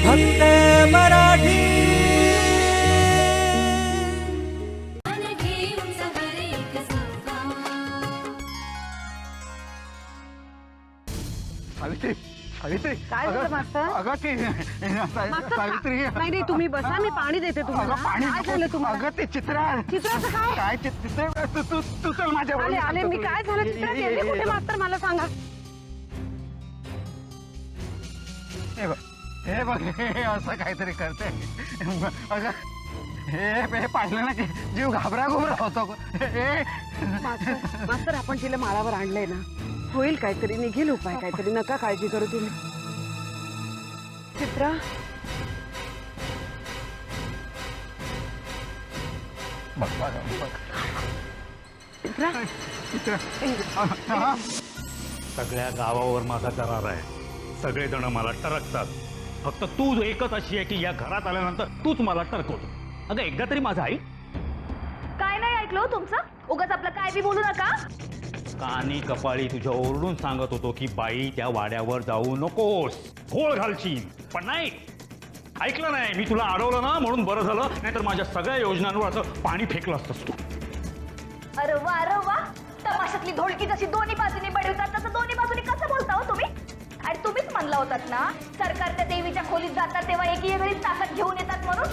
फक्त मराठी. सावित्री सावित्री. काय झालं, अगं- मास्तर? अगं ती सा- सावित्री. नाही नाही तुम्ही बसा मी पाणी देते तुम्हाला. अगं पाणी काय नको. झालं तुम्हाला? अगं ते चित्र चित्राचं काय? काय चित्र? चित्र तू तू तू चल माझ्या आले आले मी काय झालं? चित्रात गेले कुठे मास्तर? मला सांगा. हे बघ. हे बघ हे असं काहीतरी करते. अगं हे हे पाहिलं ना की जीव घाबरा घुबरा होतो. हे मास्तर मास्तर आपण तिला माळावर आणलंय ना होईल काहीतरी निघेल उपाय काहीतरी नका काळजी करू तुम्ही. चित्रा. बघ चित्रा. चित्र. सगळ्या गावावर माझा करार आहे. सगळेजण मला टरकतात. फक्त तू एकच अशी आहे की या घरात आल्यानंतर तूच मला टरकवतो. अगं एकदा तरी माझा आई काय नाही ऐकलं हो तुमचं? उगाच आपलं काय बी बोलू नका. कानी कपाळी तुझ्या ओरडून सांगत होतो की बाई त्या वाड्यावर जाऊ नकोस. घोळ घालशील. पण नाही. ऐकलं नाही. मी तुला अडवलं ना म्हणून बरं झालं. नाहीतर माझ्या सगळ्या योजनांवर असं पाणी फेकलं असतंस तू. अरे वा अरे वा. तमाशातली ढोलकी जशी दोन्ही बाजूनी बडवतात तसं दोन्ही बाजूनी होतात ना? सरकार त्या देवीच्या खोलीत जातात तेव्हा एकी वेळी ताकद घेऊन येतात म्हणून?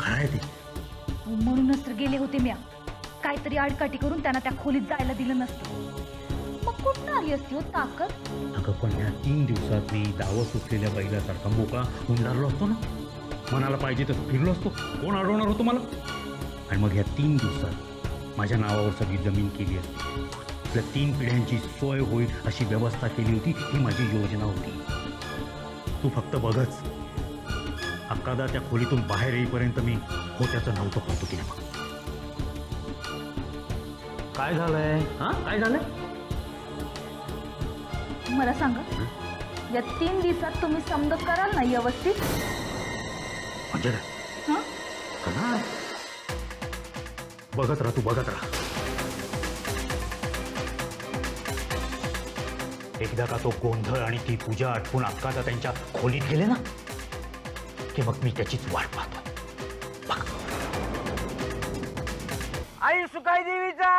काय ते म्हणूनच तर गेले होते म्या. काहीतरी आडकाठी करून त्यांना त्या खोलीत जायला दिलं नसतं. मग कुठं आली असती हो ताकद? अगं पण या तीन दिवसात मी दावं सुटलेल्या बैलासारखा मोकळा हुंडारलो असतो ना? मनाला पाहिजे तसं फिरलो असतो. कोण अडवणार होतो मला आणि मग या तीन दिवसात माझ्या नावावर सगळी जमीन केली असती. आपल्या तीन पिढ्यांची सोय होईल अशी व्यवस्था केली होती ही माझी योजना होती. तू फक्त बघच. अक्कादा त्या खोलीतून बाहेर येईपर्यंत मी होत्याचं नव्हतं करतो की काय झालंय? हा? काय झालंय? मला सांगा. या तीन दिवसात तुम्ही समज कराल ना व्यवस्थित? म्हणजे? काय? हं? करणार बघत राहा तू बघत राहा. एकदा का तो गोंधळ आणि ती पूजा आटपून अक्कादा त्यांच्या खोलीत गेले ना की मग मी त्याचीच वाट पाहतो. आई सुकाई देवीचा!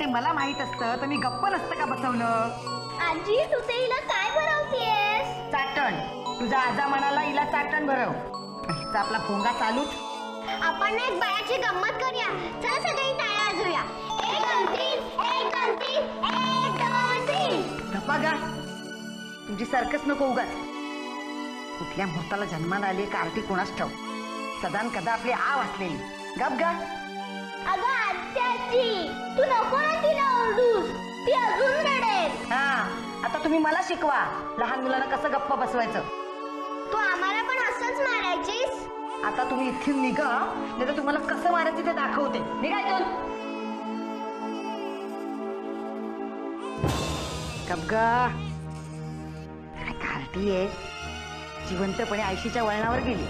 ते मला माहीत असतं तर मी गप्प नसतं का बसवलं? आजी तू ते हिला काय भरवतेस चाटण. तुझा आजा म्हणाला हिला चाटण भरव. हिचा आपला भोंगा चालूच. आपण एक बाळाची गंमत करूया. चल सगळी टाळ्या वाजवूया. एक दोन तीन. एक दोन तीन. एक दोन तीन. गप्पा गा. तुमची सर्कस नको उगाच. कुठल्या मुहूर्ताला जन्माला आली कार्टी कोणाच ठेव सदान कदा आपली आव असलेली. गप गा. अगं आत्याची तू नको ना तिला ओरडूस. ती अजून रडेल. हा आता तुम्ही मला शिकवा. लहान मुलांना कसं गप्प बसवायचं? तू आम्हाला पण असंच मारायचीस? आता तुम्ही इथून निघा नाही तर तुम्हाला कसं मारायचं ते दाखवते. निघा इथून. गप गा. काय कार्टी आहे जिवंतपणे आयशीच्या वळणावर गेली.